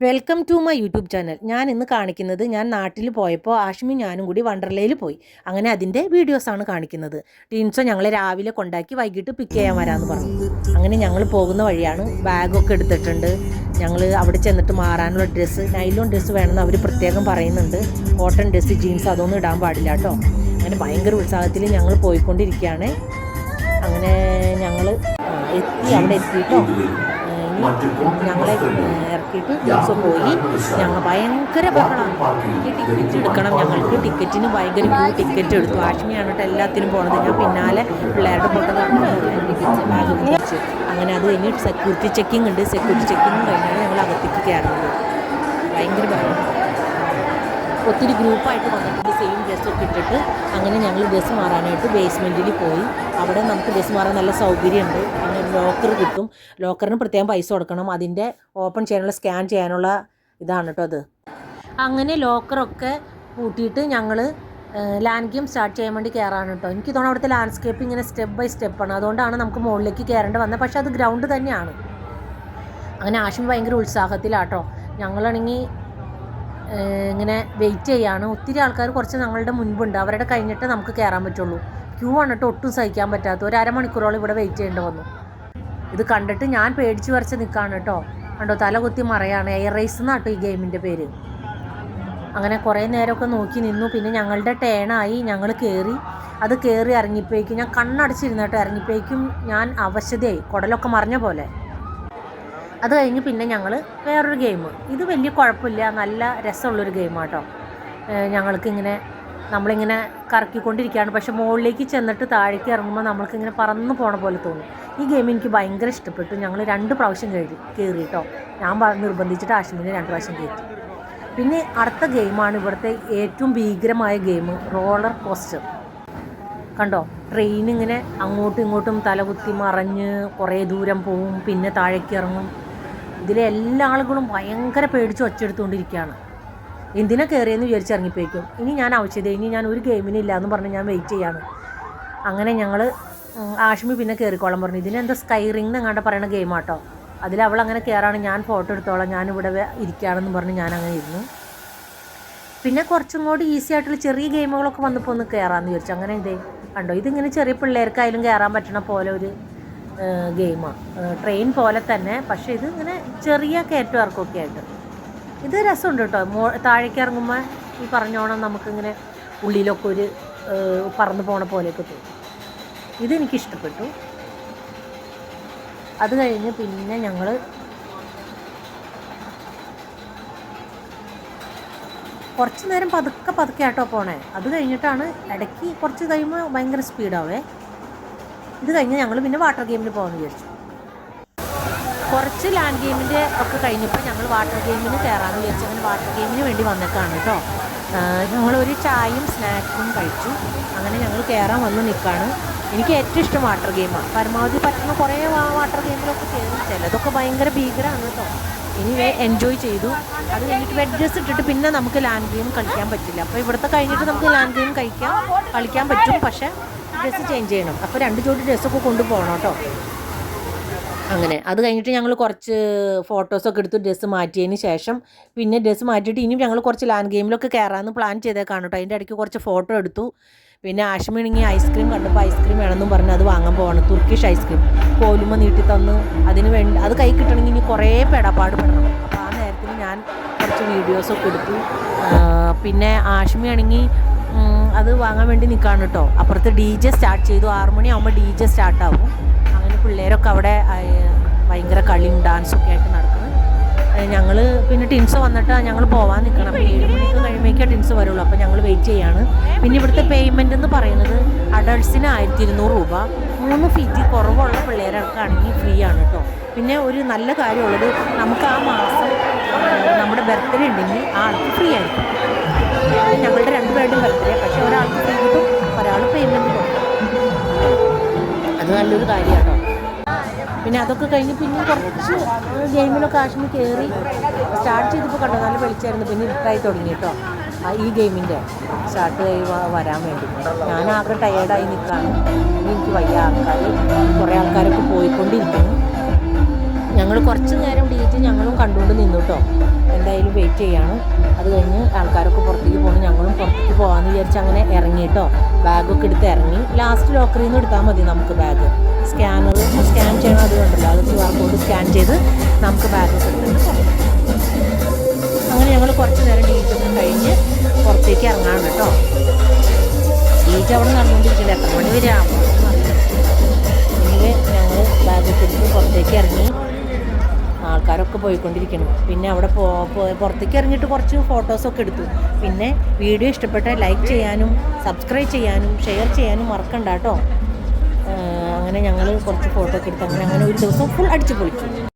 Welcome to my YouTube channel ഞാൻ ഇന്ന് കാണിക്കുന്നത് ഞാൻ നാട്ടിൽ പോയപ്പോൾ ആഷ്മി ഞാനും കൂടി വണ്ടർലയിൽ പോയി. അങ്ങനെ അതിന്റെ വീഡിയോസാണ് കാണിക്കുന്നത്. ടീൻസോ ഞങ്ങളെ രാവിലെ കൊണ്ടാക്കി വൈകിട്ട് പിക്ക് ചെയ്യാൻ വരാമെന്ന് പറഞ്ഞു. അങ്ങനെ ഞങ്ങൾ പോകുന്ന വഴിയാണ് ബാഗൊക്കെ എടുത്തിട്ടുണ്ട്. ഞങ്ങൾ അവിടെ ചെന്നിട്ട് മാറാനുള്ള ഡ്രസ്സ് നൈലോൺ ഡ്രസ്സ് വേണമെന്ന് അവർ പ്രത്യേകം പറയുന്നുണ്ട്. കോട്ടൺ ഡ്രസ്സ് ജീൻസ് അതൊന്നും ഇടാൻ പാടില്ല കേട്ടോ. അങ്ങനെ ഭയങ്കര ഉത്സാഹത്തിൽ ഞങ്ങൾ പോയിക്കൊണ്ടിരിക്കുകയാണ്. അങ്ങനെ ഞങ്ങൾ എത്തി അവിടെ എത്തിയിട്ടോ ഞങ്ങളെ ഇറക്കിയിട്ട് ദിവസം പോയി. ഞങ്ങൾ ഭയങ്കര ബഹളമാണ് ടിക്കറ്റ് എടുക്കണം ഞങ്ങൾക്ക്. ടിക്കറ്റിന് ഭയങ്കര ക്യൂ ടിക്കറ്റ് എടുത്തു. ആഷ്മിയാണ് കേട്ടോ എല്ലാത്തിനും പോണത്. ഞാൻ പിന്നാലെ പിള്ളേരുടെ പോട്ടതാണ് അങ്ങനെ അത് കഴിഞ്ഞ് സെക്യൂരിറ്റി ചെക്കിംഗ് ഉണ്ട്. സെക്യൂരിറ്റി ചെക്കിംഗ് കഴിഞ്ഞാൽ ഞങ്ങൾ അകത്തേക്ക് കയറുന്നത്. ഭയങ്കര ബഹളം. ഒത്തിരി ഗ്രൂപ്പായിട്ട് വന്നിട്ടുണ്ട് സെയിം ഡ്രസ്സൊക്കെ ഇട്ടിട്ട്. അങ്ങനെ ഞങ്ങൾ ഡ്രസ്സ് മാറാനായിട്ട് ബേസ്മെന്റിൽ പോയി. അവിടെ നമുക്ക് ഡ്രസ്സ് മാറാൻ നല്ല സൗകര്യമുണ്ട്. പിന്നെ ലോക്കർ കിട്ടും. ലോക്കറിന് പ്രത്യേകം പൈസ കൊടുക്കണം. അതിന്റെ ഓപ്പൺ ചെയ്യാനുള്ള സ്കാൻ ചെയ്യാനുള്ള ഇതാണ് കേട്ടോ അത്. അങ്ങനെ ലോക്കറൊക്കെ കൂട്ടിയിട്ട് ഞങ്ങൾ ലാൻഡ് ഗെയിം സ്റ്റാർട്ട് ചെയ്യാൻ വേണ്ടി കയറാണ് കേട്ടോ എനിക്ക് തോന്നുന്നു അവിടുത്തെ ലാൻഡ്സ്കേപ്പ് ഇങ്ങനെ സ്റ്റെപ്പ് ബൈ സ്റ്റെപ്പാണ് അതുകൊണ്ടാണ് നമുക്ക് മുകളിലേക്ക് കയറേണ്ടി വന്നത്. പക്ഷേ അത് ഗ്രൗണ്ട് തന്നെയാണ്. അങ്ങനെ ആശം ഭയങ്കര ഉത്സാഹത്തിലാട്ടോ ഞങ്ങളാണെങ്കിൽ ഇങ്ങനെ വെയിറ്റ് ചെയ്യാണ്. ഒത്തിരി ആൾക്കാർ കുറച്ച് ഞങ്ങളുടെ മുൻപുണ്ട്. അവരുടെ കഴിഞ്ഞിട്ട് നമുക്ക് കയറാൻ പറ്റുള്ളൂ. ക്യൂ കേട്ടോ ഒട്ടും സഹിക്കാൻ പറ്റാത്ത ഒരു അരമണിക്കൂറോളം ഇവിടെ വെയിറ്റ് ചെയ്യേണ്ടി വന്നു. ഇത് കണ്ടിട്ട് ഞാൻ പേടിച്ച് വരച്ച് നിൽക്കുകയാണ് കേട്ടോ കണ്ടോ തല കുത്തി മറയാണ്. എയർ റേസ് എന്നാട്ടോ ഈ ഗെയിമിന്റെ പേര്. അങ്ങനെ കുറേ നേരമൊക്കെ നോക്കി നിന്നു. പിന്നെ ഞങ്ങളുടെ ടേണായി ഞങ്ങൾ കയറി അത് കയറി ഇറങ്ങിപ്പോയിക്കും ഞാൻ കണ്ണടച്ചിരുന്നു കേട്ടോ ഇറങ്ങിപ്പോയിക്കും ഞാൻ അവശതയായി. കുടലൊക്കെ മറിഞ്ഞ പോലെ. അത് കഴിഞ്ഞ് പിന്നെ ഞങ്ങൾ വേറൊരു ഗെയിം ഇത് വലിയ കുഴപ്പമില്ല. നല്ല രസമുള്ളൊരു ഗെയിമാണ് കേട്ടോ ഞങ്ങൾക്കിങ്ങനെ നമ്മളിങ്ങനെ കറക്കിക്കൊണ്ടിരിക്കുകയാണ്. പക്ഷെ മുകളിലേക്ക് ചെന്നിട്ട് താഴേക്ക് ഇറങ്ങുമ്പോൾ നമ്മൾക്കിങ്ങനെ പറന്നു പോണ പോലെ തോന്നും. ഈ ഗെയിം എനിക്ക് ഭയങ്കര ഇഷ്ടപ്പെട്ടു. ഞങ്ങൾ രണ്ട് പ്രാവശ്യം കയറി കയറി കേട്ടോ ഞാൻ നിർബന്ധിച്ചിട്ട് ആശ്രമിനെ രണ്ട് പ്രാവശ്യം കയറ്റി പിന്നെ അടുത്ത ഗെയിമാണ് ഇവിടുത്തെ ഏറ്റവും ഭീകരമായ ഗെയിം റോളർ കോസ്റ്റർ കണ്ടോ? ട്രെയിൻ ഇങ്ങനെ അങ്ങോട്ടും ഇങ്ങോട്ടും തലകുത്തി മറഞ്ഞ് കുറേ ദൂരം പോവും പിന്നെ താഴേക്ക് ഇറങ്ങും. ഇതിലെ എല്ലാ ആളുകളും ഭയങ്കര പേടിച്ച് ഒച്ചെടുത്തുകൊണ്ടിരിക്കുകയാണ് എന്തിനാ കയറിയെന്ന് വിചാരിച്ച് ഇറങ്ങിപ്പോയിക്കും. ഇനി ഞാൻ ആവശ്യത ഇനി ഞാൻ ഒരു ഗെയിമിനില്ല എന്ന് പറഞ്ഞ് ഞാൻ വെയിറ്റ് ചെയ്യാണ്. അങ്ങനെ ഞങ്ങൾ ആഷ്മി പിന്നെ കയറിക്കോളാൻ പറഞ്ഞു. ഇതിനെന്താ സ്കൈ റിംഗ് എങ്ങാണ്ട് പറയുന്ന ഗെയിമാട്ടോ അതിൽ അവൾ അങ്ങനെ കയറാണ് ഞാൻ ഫോട്ടോ എടുത്തോളാം ഞാനിവിടെ ഇരിക്കുകയാണെന്ന് പറഞ്ഞ് ഞാൻ അങ്ങനെ ഇരുന്നു. പിന്നെ കുറച്ചും കൂടി ഈസി ആയിട്ടുള്ള ചെറിയ ഗെയിമുകളൊക്കെ വന്നപ്പോൾ ഒന്ന് കയറാമെന്ന് വിചാരിച്ചു. അങ്ങനെ ഇതേ കണ്ടോ ഇതിങ്ങനെ ചെറിയ പിള്ളേർക്കായാലും കയറാൻ പറ്റണ പോലെ ഒരു ഗെയിമാണ് ട്രെയിൻ പോലെ തന്നെ പക്ഷേ ഇത് ഇങ്ങനെ ചെറിയ കയറ്റം ഇറക്കമൊക്കെ ആയിട്ട്. ഇത് രസമുണ്ട് കേട്ടോ. മോ താഴേക്ക് ഇറങ്ങുമ്പോൾ ഈ പറഞ്ഞോണം നമുക്കിങ്ങനെ ഉള്ളിലൊക്കെ ഒരു പറന്ന് പോണ പോലെയൊക്കെ തോന്നും. ഇതെനിക്ക് ഇഷ്ടപ്പെട്ടു അത് കഴിഞ്ഞ് പിന്നെ ഞങ്ങൾ കുറച്ച് നേരം പതുക്കെ പതുക്കെ ആട്ടോ പോണേ. അത് കഴിഞ്ഞിട്ടാണ് ഇടയ്ക്ക് കുറച്ച് കഴിയുമ്പോൾ ഭയങ്കര സ്പീഡാവേ ഇത് കഴിഞ്ഞ് ഞങ്ങൾ പിന്നെ വാട്ടർ ഗെയിമിന് പോകാമെന്ന് വിചാരിച്ചു. കുറച്ച് ലാൻഡ് ഗെയിമിന്റെ ഒക്കെ കഴിഞ്ഞപ്പോൾ ഞങ്ങൾ വാട്ടർ ഗെയിമിന് കയറാമെന്ന് വിചാരിച്ചു അങ്ങനെ വാട്ടർ ഗെയിമിന് വേണ്ടി വന്നേക്കാണ് കേട്ടോ ഞങ്ങളൊരു ചായയും സ്നാക്സും കഴിച്ചു. അങ്ങനെ ഞങ്ങൾ കയറാൻ വന്ന് നിൽക്കുകയാണ് എനിക്ക് ഏറ്റവും ഇഷ്ടം വാട്ടർ ഗെയിമാണ് പരമാവധി പറ്റുന്ന കുറേ വാട്ടർ ഗെയിമിലൊക്കെ കയറി ചിലതൊക്കെ ഭയങ്കര ഭീകരമാണ് കേട്ടോ ഇനി എൻജോയ് ചെയ്തു. അത് കഴിഞ്ഞിട്ട് വെഡ് ഡ്രസ് ഇട്ടിട്ട് പിന്നെ നമുക്ക് ലാൻഡ് ഗെയിം കളിക്കാൻ പറ്റില്ല. അപ്പോൾ ഇവിടുത്തെ കഴിഞ്ഞിട്ട് നമുക്ക് ലാൻഡ് ഗെയിം കഴിക്കാം കളിക്കാൻ പറ്റും. പക്ഷേ ഡ്രസ്സ് ചേഞ്ച് ചെയ്യണം. അപ്പോൾ രണ്ട് ജോഡി ഡ്രസ്സൊക്കെ കൊണ്ടുപോകണം കേട്ടോ. അങ്ങനെ. അത് കഴിഞ്ഞിട്ട് ഞങ്ങൾ കുറച്ച് ഫോട്ടോസൊക്കെ എടുത്ത് ഡ്രസ്സ് മാറ്റിയതിന് ശേഷം പിന്നെ ഡ്രസ്സ് മാറ്റിയിട്ട് ഇനിയും ഞങ്ങൾ കുറച്ച് ലാൻഡ് ഗെയിമിലൊക്കെ കയറാമെന്ന് പ്ലാൻ ചെയ്തേക്കാണ് കേട്ടോ. അതിന്റെ ഇടയ്ക്ക് കുറച്ച് ഫോട്ടോ എടുത്തു. പിന്നെ ആഷ്മിണെങ്കിൽ ഐസ്ക്രീം കണ്ടപ്പോൾ ഐസ്ക്രീം വേണമെന്നും പറഞ്ഞ് അത് വാങ്ങാൻ പോവാണ്. തുർക്കിഷ് ഐസ്ക്രീം കോലുമ നീട്ടി തന്ന് അതിന് വേണ്ടി അത് കൈ കിട്ടണമെങ്കിൽ ഇനി കുറേ പെടപ്പാട് പെടണം അപ്പോൾ ആ നേരത്തിന് ഞാൻ കുറച്ച് വീഡിയോസൊക്കെ എടുത്തു. പിന്നെ പിന്നെ ആഷ്മിയാണെങ്കിൽ അത് വാങ്ങാൻ വേണ്ടി നിൽക്കുകയാണ് കേട്ടോ അപ്പുറത്ത് ഡി ജെ സ്റ്റാർട്ട് ചെയ്തു. ആറ് മണിയാകുമ്പോൾ ഡി ജെ സ്റ്റാർട്ടാവും അങ്ങനെ പിള്ളേരൊക്കെ അവിടെ ഭയങ്കര കളിയും ഡാൻസും ഒക്കെ ആയിട്ട് നടക്കുന്നു. ഞങ്ങൾ പിന്നെ ടിൻസ് വന്നിട്ട് ഞങ്ങൾ പോവാൻ നിൽക്കണം ഏഴ് മണിക്ക് കഴിയുമ്പോഴേക്കേ ടിൻസ് വരുള്ളൂ. അപ്പോൾ ഞങ്ങൾ വെയിറ്റ് ചെയ്യാണ്. പിന്നെ ഇവിടുത്തെ പേയ്മെന്റ് എന്ന് പറയുന്നത് അഡൾട്ട്സിന് ആയിരത്തി ഇരുന്നൂറ് രൂപ. മൂന്ന് ഫീറ്റ് കുറവുള്ള പിള്ളേർക്കാണെങ്കിൽ ഫ്രീ ആണ് കേട്ടോ പിന്നെ ഒരു നല്ല കാര്യമുള്ളത് നമുക്ക് ആ മാസം നമ്മുടെ ബർത്ത്ഡേ ഉണ്ടെങ്കിൽ ആ ഫ്രീ ആയിരിക്കും. ഞങ്ങളുടെ രണ്ടുപേരുടെ ബർത്ത്ഡേ പക്ഷേ ഒരാൾക്ക് ഫ്രീ ഒരാൾ പേയ്മെന്റ് കൊടുക്കും അത് നല്ലൊരു കാര്യമാണ് പിന്നെ അതൊക്കെ കഴിഞ്ഞ് പിന്നെ കുറച്ച് ഗെയിമിലൊക്കെ ആശുപത്രി കയറി സ്റ്റാർട്ട് ചെയ്തപ്പോൾ കണ്ടോ നല്ല വെളിച്ചായിരുന്നു പിന്നെ ഇരുട്ടായി തുടങ്ങി കേട്ടോ. ഈ ഗെയിമിന്റെ സ്റ്റാർട്ട് വരാൻ വേണ്ടി. ഞാൻ ആകെ ടയേർഡായി നിൽക്കുകയാണ് എനിക്ക് വയ്യ ആൾക്കാർ കുറേ ആൾക്കാരൊക്കെ പോയിക്കൊണ്ടിരിക്കുന്നു. ഞങ്ങൾ കുറച്ച് നേരം ഡി വിചാരിച്ചിട്ട് ഞങ്ങളും കണ്ടുകൊണ്ട് നിന്നു കേട്ടോ എന്തായാലും വെയിറ്റ് ചെയ്യാണ്. അത് കഴിഞ്ഞ് ആൾക്കാരൊക്കെ പുറത്തേക്ക് പോകണം ഞങ്ങളും പുറത്തേക്ക് പോകാമെന്ന് വിചാരിച്ച് അങ്ങനെ ഇറങ്ങി കേട്ടോ ബാഗൊക്കെ എടുത്ത് ഇറങ്ങി. ലാസ്റ്റ് ലോക്കറിൽ നിന്ന് എടുത്താൽ മതി നമുക്ക് ബാഗ് സ്കാനർ സ്കാൻ ചെയ്യണം അത് കണ്ടല്ലോ അത് ക്യു ആർ കോഡ് സ്കാൻ ചെയ്ത് നമുക്ക് ബാഗ് എടുത്തിട്ട് അങ്ങനെ ഞങ്ങൾ കുറച്ച് നേരം ഡീച്ചൊക്കെ കഴിഞ്ഞ് പുറത്തേക്ക് ഇറങ്ങാണ് കേട്ടോ ഡീറ്റ് അവിടെ നടന്നുകൊണ്ടിരിക്കില്ല? എത്ര മണി വരെ പിന്നീട് ഞങ്ങൾ ബാഗൊക്കെ എടുത്ത് പുറത്തേക്ക് ഇറങ്ങി ആൾക്കാരൊക്കെ പോയിക്കൊണ്ടിരിക്കണം പിന്നെ അവിടെ പോ പുറത്തേക്ക് ഇറങ്ങിയിട്ട് കുറച്ച് ഫോട്ടോസൊക്കെ എടുത്തു. പിന്നെ വീഡിയോ ഇഷ്ടപ്പെട്ട ലൈക്ക് ചെയ്യാനും സബ്സ്ക്രൈബ് ചെയ്യാനും ഷെയർ ചെയ്യാനും മറക്കണ്ട കേട്ടോ. അങ്ങനെ ഞങ്ങൾ കുറച്ച് ഫോട്ടോ ഒക്കെ എടുത്തു അങ്ങനെ അങ്ങനെ ഒരു ദിവസം ഫുൾ അടിച്ചു പോയി